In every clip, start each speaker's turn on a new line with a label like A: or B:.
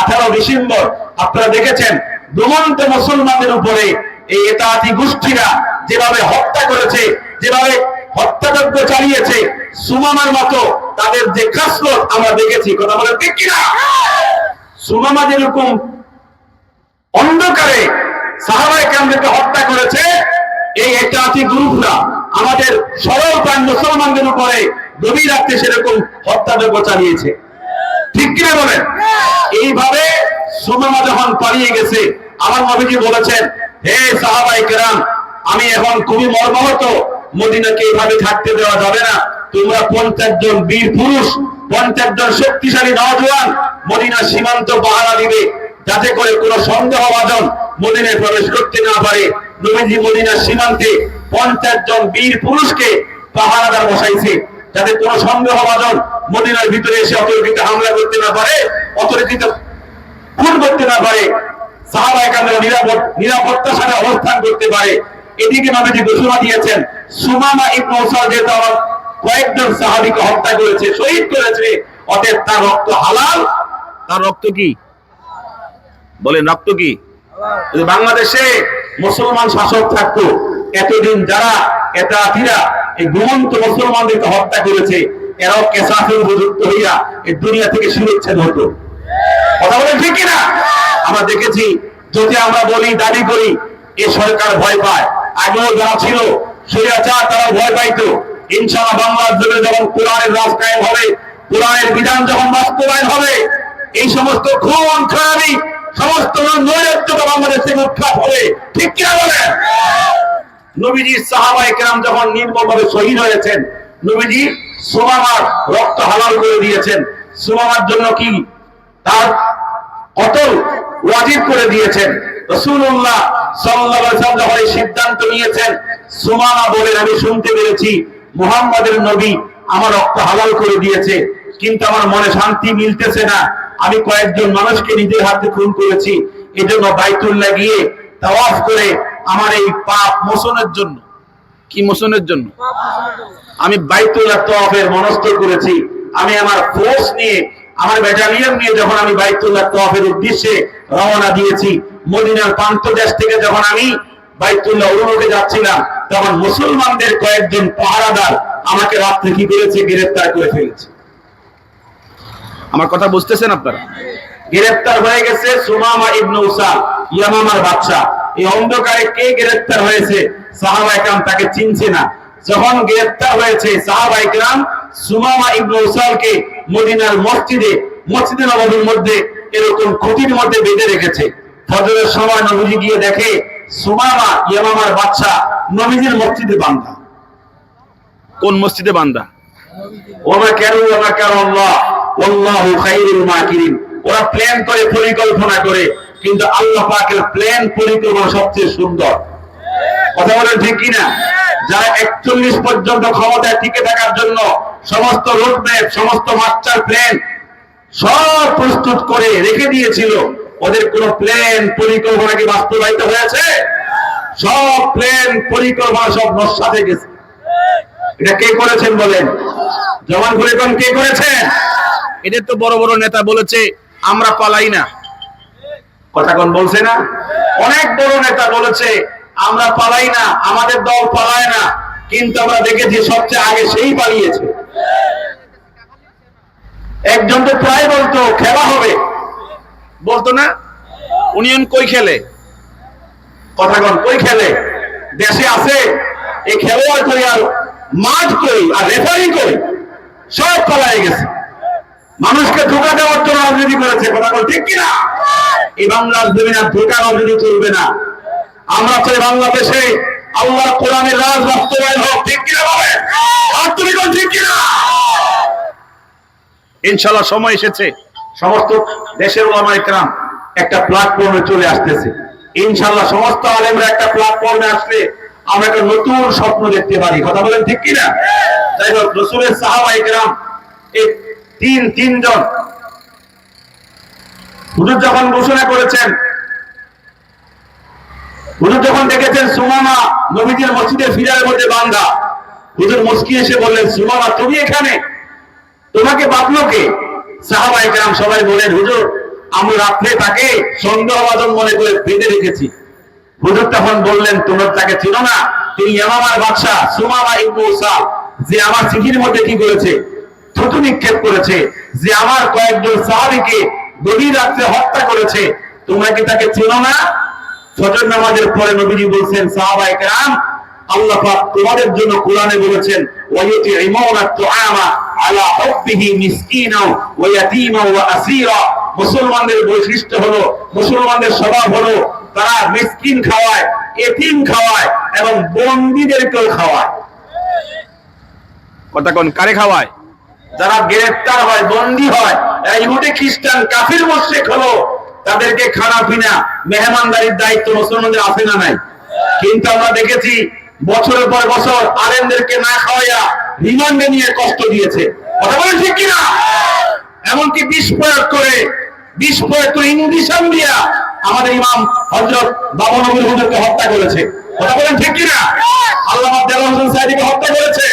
A: আঠারো ডিসেম্বর, আপনারা দেখেছেন দুমন্ত মুসলমানদের উপরে এই এতাতি গোষ্ঠীরা যেভাবে হত্যা করেছে, যেভাবে হত্যাযজ্ঞ চালিয়েছে, সুমামার মতো তাদের যে খাসলত আমরা দেখেছি, কথা বলে ঠিক কিনা? সুমামা যেরকম অন্ধকারে সাহাবাই কেন্দ্রকে হত্যা করেছে, এই একাতি গ্রুপরা আমাদের সরল প্রাণ মুসলমানদের উপরে গভীর রাখতে সেরকম হত্যাযজ্ঞ চালিয়েছে। ঠিক কিনা বলেন? এইভাবে সুমামা যখন পালিয়ে গেছে, আমার নবীজি বলেছেন, হে সাহাবাই কেরাম, আমি এখন খুবই মর্মাহত। মদিনাকে এইভাবে থাকতে দেওয়া যাবে না। তোমরা পঞ্চাশ জন বীর পুরুষ, পঞ্চাশ জন শক্তিশালী নওজোয়ান মদিনা সীমান্ত পাহারা দিবে। যাতে করে কোনো সন্দেহভাজন মদিনায় প্রবেশ করতে না পারে। নবীজি মদিনার সীমান্তে পঞ্চাশ জন বীর পুরুষকে পাহারাদার বসাইছে। যাতে কোনো সন্দেহভাজন মদিনার ভিতরে এসে অতর্কিত হামলা করতে না পারে, অতর্কিত খুন করতে না পারে রক্ত হালাল।
B: তার রক্ত কি? বলেন, রক্ত কি?
A: বাংলাদেশে মুসলমান শাসক থাকতো, এতদিন যারা, এতাতিরা এই ঘুমন্ত মুসলমানদেরকে হত্যা করেছে। এরাও কেসাফের উপযুক্ত হইয়া এই দুনিয়া থেকে সুরক্ষিত হতো। কথা বলেন ঠিক কিনা? আমরা দেখেছি, যদি আমরা বলি, দাবি করি, এ সরকার ভয় পায়। আগেও যারা ছিল সৈয়াচার তারা ভয় পাইতো। ইনশাআল্লাহ বাংলার জন্য যখন কোরআনের রাজ কায়েম হবে, কোরআনের বিধান যখন বাস্তবায়ন হবে, এই সমস্ত খুন খারাপি সমস্ত নৈরাজ্যতা বাংলাদেশ থেকে উৎখাত হবে। ঠিক কিনা বলেন? নবীজি সাহাবাই কেরাম যখন নির্মলভাবে শহীদ হয়েছেন, নবীজি সুমামার রক্ত হালাল করে দিয়েছেন। সুমামার জন্য কি? তার কতল ওয়াজিব করে দিয়েছেন। রসুল্লাহ ওয়াসাল্লাম যখন এই সিদ্ধান্ত নিয়েছেন, সুমামা বলেন, আমি শুনতে পেরেছি, মুহাম্মাদের নবী আমার রক্ত হালাল করে দিয়েছে, কিন্তু আমার মনে শান্তি মিলতেছে না। আমি কয়েকজন মানুষকে নিজের হাতে খুন করেছি। এজন্য বাইতুল্লাহ গিয়ে তাওয়াফ করে এই পাপ মোচনের জন্য।
B: কি মোশনের জন্য?
A: আমি বাইতুল্লাহ তওয়াফের মনস্থ করেছি। আমি আমার ফোর্স নিয়ে, আমার ব্যাটালিয়ন নিয়ে যখন আমি বাইতুল্লাহ তওয়াফের উদ্দেশ্যে রওনা দিয়েছি, মদিনার প্রান্ত দেশ থেকে যখন আমি বাইতুল্লাহ অভিমুখে যাচ্ছিলাম, তখন মুসলমানদের কয়েকজন পাহারাদার আমাকে রাত্রে কি করেছে? গ্রেফতার করে ফেলেছে।
B: আমার কথা বুঝতেছেন আপনারা?
A: গ্রেফতার হয়ে গেছে সুমামা ইবনে উসাল, ইয়ামামার বাদশা এই অন্ধকারে কে গ্রেফতার হয়েছে? সাহাবা একরাম তাকে চিনছে না। যখন গ্রেফতার হয়েছে, সাহাবা একরাম সুমামা ইবনে উসালকে মদিনার মসজিদে মসজিদে নববীর মধ্যে এরকম খুঁটির মধ্যে বেঁধে রেখেছে। ফজরের সময় নবীজি গিয়ে দেখে, সুমামা ইয়ামামার বাদশা নবীজির মসজিদে বান্ধা
B: কোন মসজিদে বান্দা?
A: ওমা কেন ওমা কেন আল্লাহ আল্লাহু খাইরুল মাকিরিন। ওরা প্ল্যান করে, পরিকল্পনা করে কিন্তু আল্লাহ পাকের প্ল্যান পরিকল্পনা সবচেয়ে সুন্দর। কথা বলেন ঠিক কিনা? যারা একচল্লিশ পর্যন্ত ক্ষমতায় টিকে থাকার জন্য সমস্ত রোডম্যাপ সমস্ত মাস্টার প্ল্যান সব প্রস্তুত করে রেখে দিয়েছিল, ওদের কোন প্ল্যান পরিকল্পনা কি বাস্তবায়িত হয়েছে? সব প্ল্যান পরিকল্পনা সব নস্বাতে গেছে। এটা কে করেছেন বলেন? জমান পরিকল্পনা কে করেছেন?
B: এদের তো বড় বড় নেতা বলেছে, আমরা পালাই না।
A: কথা কোন বলছে না? অনেক বড় নেতা বলেছে, আমরা পালাই না, আমাদের দল পালায় না। কিন্তু আমরা দেখেছি সবচেয়ে আগে সেই পালিয়েছে। একজন তো প্রায় বলতো, খেলা হবে।
B: বলতো না? উনিয়ন কই খেলে?
A: কথা কোন কই খেলে? দেশে আছে। এই খেলোয়াড় করি আর মাঠ কই আর রেফারি কই? সব পালায় গেছে। মানুষকে ধোকা দেওয়ার জন্য রাজনীতি করেছে কথা বল ঠিক কিনা? এই বাংলার জমিন রাজনীতি চলবে না। আমরা চাই বাংলাদেশে আল্লাহ কোরআনের রাজ বাস্তবায়ন হোক, ঠিক কিনা আর তুমি কোন ঠিক কিনা?
B: ইনশাল্লাহ সময় এসেছে।
A: সমস্ত দেশের ওলামা একরাম একটা প্ল্যাটফর্মে চলে আসতেছে। ইনশাল্লাহ সমস্ত আলেমরা একটা প্ল্যাটফর্মে আসলে আমরা একটা নতুন স্বপ্ন দেখতে পারি। কথা বলেন ঠিক কিনা? যাই হোক, রসুলের সাহাবা একরাম এই তিন, তিনজন হুজুর যখন ঘোষণা করেছেন, হুজুর যখন দেখেছেন সুমামা নবীদের মসজিদের ফিরার মধ্যে বান্ধা হুজুর মুস্কি এসে বললেন, সুমামা, তুমি এখানে? তোমাকে বাঁধলো কে সাহাবাই কেরাম সবাই বলেন, হুজুর, আমি রাত্রে তাকে সন্দেহভাজন মনে করে বেঁধে রেখেছি। হুজুর তখন বললেন, তোমরা তাকে চিনো না? তিনি ইয়ামামার বাদশাহ, সুমামা ইবনু উসাল, যে আমার চিঠির মধ্যে কি করেছে? থুতু নিক্ষেপ করেছে, যে আমার কয়েকজন সাহাবীকে গভীর রাত্রে হত্যা করেছে। তোমরা কি তাকে চেনো না? ফজর নামাজের পরে নবীজি বলছেন সাহাবা একরাম আল্লাহ পাক তোমাদের জন্য কোরআনে বলেছেন ওয়াইতি ইমাউনা তুআমা আলা হুব্বিহি মিসকিনা ওয়া ইয়াতীমা ওয়া আসীরা। মুসলমানদের বৈশিষ্ট্য হলো মুসলমানদের স্বভাব হলো তারা মিসকিন খাওয়ায় এতিম খাওয়ায় এবং বন্দীদেরকেও খাওয়ায়।
B: কথা কোন কারে খাওয়ায়?
A: যারা গ্রেফতার হয় বন্দী হয় ইহুদি খ্রিস্টান, কাফির মুশরিক হলো, তাদেরকে খানা পিনা, মেহমানদারির দায়িত্ব মুসলমানদের আছে না নাই? কিন্তু আমরা দেখেছি, বছরের পর বছর আলেমদেরকে না খাওয়াইয়া রিমান্ডে নিয়ে কষ্ট দিয়েছে। কথা বলেন ঠিক কিনা? এমনকি বিষ প্রয়োগ করে, বিষ প্রয়োগ করে ইংলিশান দিয়া আমাদের ইমাম হজরত বাবু নবীর হুজুরকে হত্যা করেছে। কথা বলেন ঠিক কিনা? আল্লাহ দেওয়া হোসেন সাহেবকে হত্যা করেছে।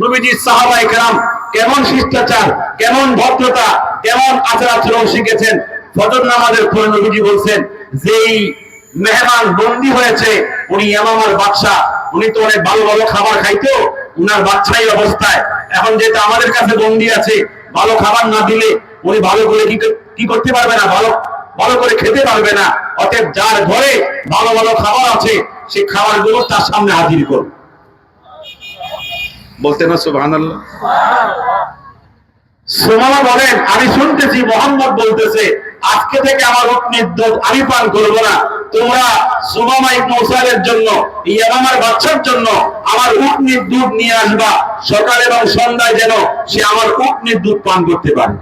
A: নবীজি সাহাবাই কেরাম কেমন শিষ্টাচার, কেমন ভদ্রতা, কেমন আচার আচরণ শিখেছেন? ফজর নামাজের পরে বলছেন, যেই মেহমান বন্দী হয়েছে, উনি ইয়ামামার বাদশাহ উনি তো অনেক ভালো ভালো খাবার খাইতো, উনার বাচ্চাই অবস্থায়। এখন যেটা আমাদের কাছে বন্দী আছে, ভালো খাবার না দিলে উনি ভালো করে কি করতে পারবে না? ভালো ভালো করে খেতে পারবে না। অতএব যার ঘরে ভালো ভালো খাবার আছে সেই খাবারগুলো তার সামনে হাজির করুন
B: বলতে না সুবহানাল্লাহ।
A: সুমামা বলেন, আমি শুনতেছি, মোহাম্মদ বলতেছে, আজকে থেকে আমার উটনির দুধ আমি পান করব না। তোমরা সুমামা ইবনে জন্য, ইয়ামামার বাচ্চার জন্য আমার উটনির দুধ নিয়ে আসবা। সকাল এবং সন্ধ্যায় যেন সে আমার উটনির দুধ পান করতে পারে।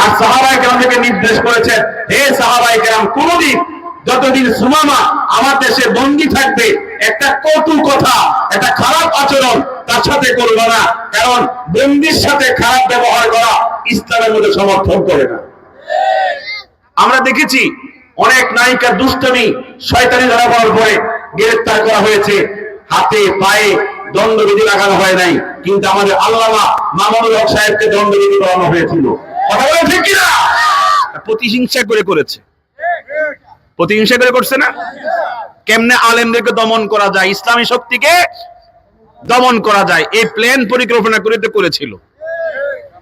A: আর সাহাবাই কেরাম থেকে নির্দেশ করেছেন, হে সাহাবাই কেরাম, কোনদিন যতদিন সুমামা আমার দেশে বন্দী থাকবে, একটা কটু কথা, একটা খারাপ আচরণ, তার সাথে করব না। কারণ বন্দির সাথে খারাপ ব্যবহার করা ইসলামের মধ্যে সমর্থন করে না। আমরা দেখেছি অনেক নায়িকা দুষ্টমি শয়তানি ধরা পড়ার পরে গ্রেফতার করা হয়েছে। হাতে, পায়ে দণ্ডবিধি লাগানো হয় নাই, কিন্তু আমাদের আল্লামা মামুনুল হক সাহেবকে দণ্ডবিধি করানো হয়েছিল। কথা বলে ঠিক কিনা?
B: প্রতিহিংসা করে করেছে। প্রতিহিংসা করে করছে না? কেমনে আলেমদেরকে দমন করা যায়? ইসলামী শক্তিকে দমন করা যায়। এই প্ল্যান পরিকল্পনা করে করেছিল।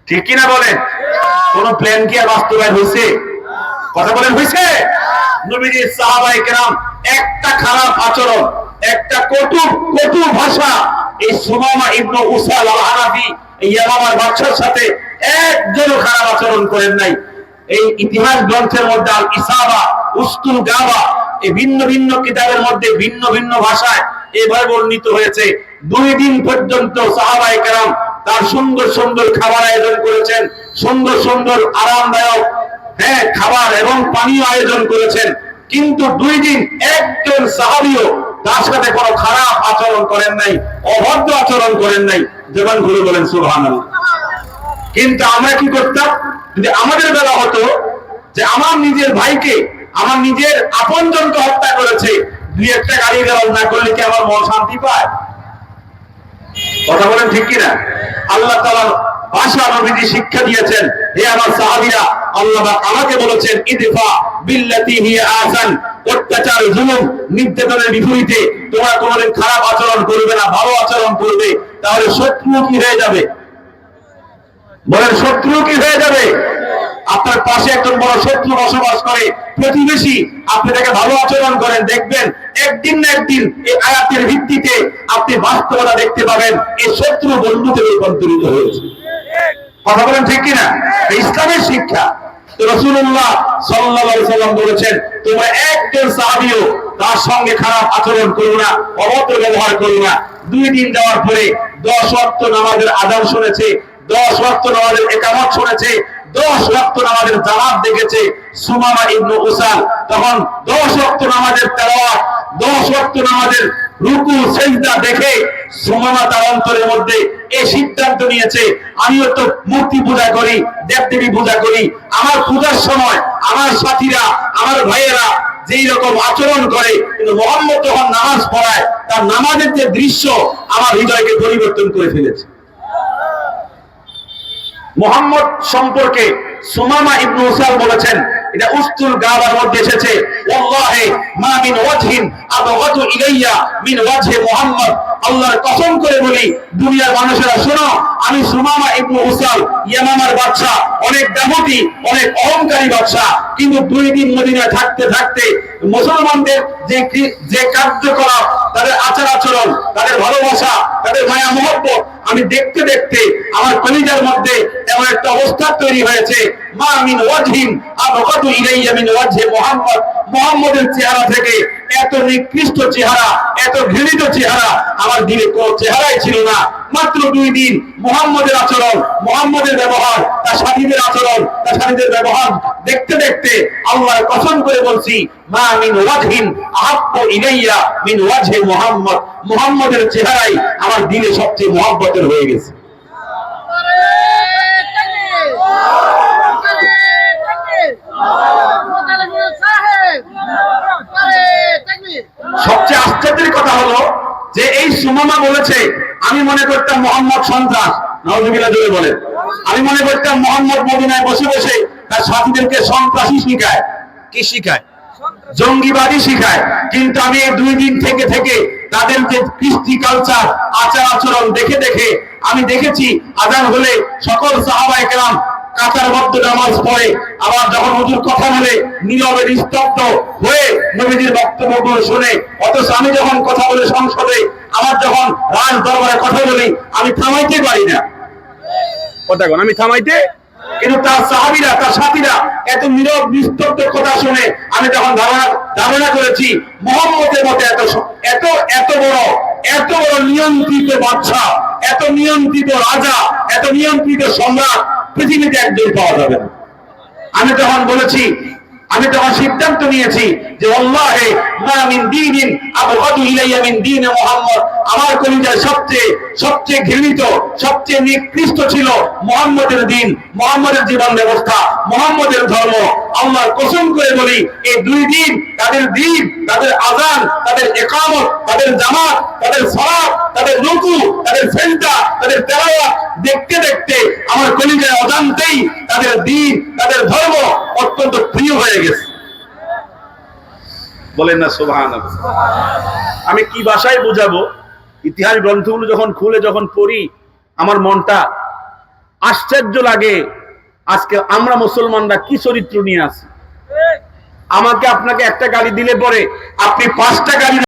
A: ঠিক কিনা বলেন? কোন প্ল্যান কি আর বাস্তবায়ন হয়েছে? কথা বলেন, হয়েছে? নবীজি সাহাবাই কেরাম একটা খারাপ আচরণ, একটা কটু কটু ভাষা, এই সুমামা ইবনু উসাল আল হানাফি এই ইয়ামামার বাচ্চার সাথে একজনও খারাপ আচরণ করেন নাই। এই ইতিহাস গ্রন্থের মধ্যে আল ইসাবা উস্তুল গাবা এই ভিন্ন ভিন্ন কিতাবের মধ্যে ভিন্ন ভিন্ন ভাষায় এভাবে বর্ণিত হয়েছে। দুই দিন পর্যন্ত সাহাবাই তার সুন্দর সুন্দর খাবার আয়োজন করেছেন, সুন্দর সুন্দর আরামদায়ক হ্যাঁ খাবার এবং পানীয় আয়োজন করেছেন। কিন্তু দুই দিন একজন সাহাবিও তার সাথে কোনো খারাপ আচরণ করেন নাই, অভদ্র আচরণ করেন নাই। যেমন ঘুরে বলেন সুহান কিন্তু আমরা কি করতাম? যদি আমাদের বেলা হতো যে আমার নিজের ভাইকে আমার নিজের আপনজনকে হত্যা করেছে। দুই একটা গাড়ি দেওয়াল না করলে কি আমার মন শান্তি পায়? কথা বলেন ঠিক কিনা? আল্লাহ তাআলা ভাষা নবীজি শিক্ষা দিয়েছেন। হে আমার সাহাবীরা, আল্লাহ আমাকে বলেছেন বিল্লাতি আহসান। অত্যাচার, জুলুম, নির্যাতনের বিপরীতে খারাপ আচরণ করবে না, ভালো আচরণ করবে। তাহলে শত্রু কি হয়ে যাবে? বলেন শত্রু কি হয়ে যাবে? আপনার পাশে একজন বড় শত্রু বসবাস করে, প্রতিবেশী। আপনি তাকে ভালো আচরণ করেন, দেখবেন একদিন না একদিন এই আয়াতের ভিত্তিতে আপনি বাস্তবতা দেখতে পাবেন এই শত্রু বন্ধুতে রূপান্তরিত হয়েছে। কথা বলেন ঠিক কিনা? ইসলামের শিক্ষা। রসুল্লাহ সাল্লাম বলেছেন, তোমরা একজন সাহাবীও তার সঙ্গে খারাপ আচরণ করো না, অভদ্র ব্যবহার করো না। দুই দিন যাওয়ার পরে দশ ওয়াক্ত নামাজের আদান শুনেছে, দশ ওয়াক্ত নামাজের একামত শুনেছে দশ ওয়াক্ত নামাজের জামাত দেখেছে সুমামা ইবনু উসাল। তখন দশ ওয়াক্ত নামাজের তেলাওয়াত, দশ ওয়াক্ত নামাজের রুকু দেখে সুমামা তার অন্তরের মধ্যে এই সিদ্ধান্ত নিয়েছে, আমিও তো মূর্তি পূজা করি পূজা করি। আমার পূজার সময় আমার সাথীরা, আমার ভাইয়েরা যেই রকম আচরণ করে, কিন্তু মোহাম্মদ যখন নামাজ পড়ায়, তার নামাজের যে দৃশ্য আমার হৃদয়কে পরিবর্তন করে ফেলেছে। মোহাম্মদ সম্পর্কে সুমামা ইবনু উসাল বলেছেন, এটা উস্তুল গাবার মধ্যে এসেছে, ওয়াল্লাহি মা মিন ওয়াজহিন আবগাদু ইলাইয়া মিন ওয়াজহি মুহাম্মদ। আল্লাহর কসম করে বলি, দুনিয়ার মানুষেরা, শোনো, আমি সুমামা ইবনু উসাল, ইয়ামামার বাদশা, অনেক দামতি অনেক অহংকারী বাদশা, কিন্তু দুই দিন মদিনায় থাকতে থাকতে মুসলমানদের যে যে কার্যকলাপ, তাদের আচার আচরণ তাদের ভালোবাসা, তাদের মায়া মহব্বত আমি দেখতে দেখতে আমার কলিজার মধ্যে এমন একটা অবস্থা তৈরি হয়েছে। মা মিন ওয়াজহিন আবগাদু ইলাইয়া মিন ওয়াজহি মুহাম্মদ। মুহাম্মদের চেহারা থেকে এত নিকৃষ্ট চেহারা, এত ঘৃণিত চেহারা আমার দিলে কোনো চেহারাই ছিল না। মাত্র দুই দিন মুহাম্মদের আচরণ, মুহাম্মদের ব্যবহার, তার সাথীদের আচরণ, তার সাথীদের ব্যবহার দেখতে দেখতে আল্লাহর কসম করে বলছি মা মিন মিন মুহাম্মদের চেহারাই আমার দিনে সবচেয়ে মহব্বতের হয়ে গেছে। সবচেয়ে আশ্চর্যের কথা হলো যে এই সুমামা বলেছে, আমি মনে করতাম মোহাম্মদ সন্ত্রাস। নজরুল্লাহ জোরে বলেন। আমি মনে করতাম মোহাম্মদ মদিনায় বসে বসে তার সাথীদেরকে সন্ত্রাসী শিখায়।
B: কি শিখায়?
A: জঙ্গিবাদী শিখায়। কিন্তু আমি এই দুই দিন থেকে থেকে তাদের যে কৃষ্টি কালচার আচার আচরণ দেখে দেখে আমি দেখেছি, আজান হলে সকল কাতার মধ্য নামাজ পড়ে। আবার যখন হুজুর কথা বলে, নীরবে নিস্তব্ধ হয়ে নবীজির বক্তব্যগুলো শুনে, অথচ আমি যখন কথা বলে সংসদে আমার যখন রাজ দরবারে কথা বলি, আমি থামাইতে পারি না।
B: কথা আমি থামাইতে
A: কিন্তু তার সাহাবিরা, তার সাথীরা এত নীরব, নিস্তব্ধ কথা শুনে আমি তখন ধারণা ধারণা করেছি মোহাম্মদের মতো এত এত এত বড় এত বড় নিয়ন্ত্রিত বাচ্চা এত নিয়ন্ত্রিত রাজা, এত নিয়ন্ত্রিত সম্রাট পৃথিবীতে একজন পাওয়া যাবে না। আমি তখন বলেছি আমি তখন সিদ্ধান্ত নিয়েছি যে মুহাম্মদ। আমার কলিজায় সবচেয়ে সবচেয়ে ঘৃণিত, সবচেয়ে নিকৃষ্ট ছিল মুহাম্মদের দিন, মুহাম্মদের জীবন ব্যবস্থা, মুহাম্মদের ধর্ম। আল্লাহর কসম করে বলি, এই দুই দিন তাদের দিন তাদের আজান, তাদের একামত, তাদের জামাত, তাদের সালাত, তাদের রুকু, তাদের সেজদা, তাদের তেলাওয়াত দেখতে দেখতে আমার কলিজায় অজান্তেই তাদের দিন, তাদের ধর্ম অত্যন্ত প্রিয় হয়ে গেছে।
B: বলেন না সুবহান আমি কি ভাষায় বুঝাবো? ইতিহাস গ্রন্থগুলো যখন খুলে যখন পড়ি, আমার মনটা আশ্চর্য লাগে, আজকে আমরা মুসলমানরা কি চরিত্র নিয়ে আছি? আমাকে আপনাকে একটা গালি দিলে পরে
A: আপনি পাঁচটা গাড়ি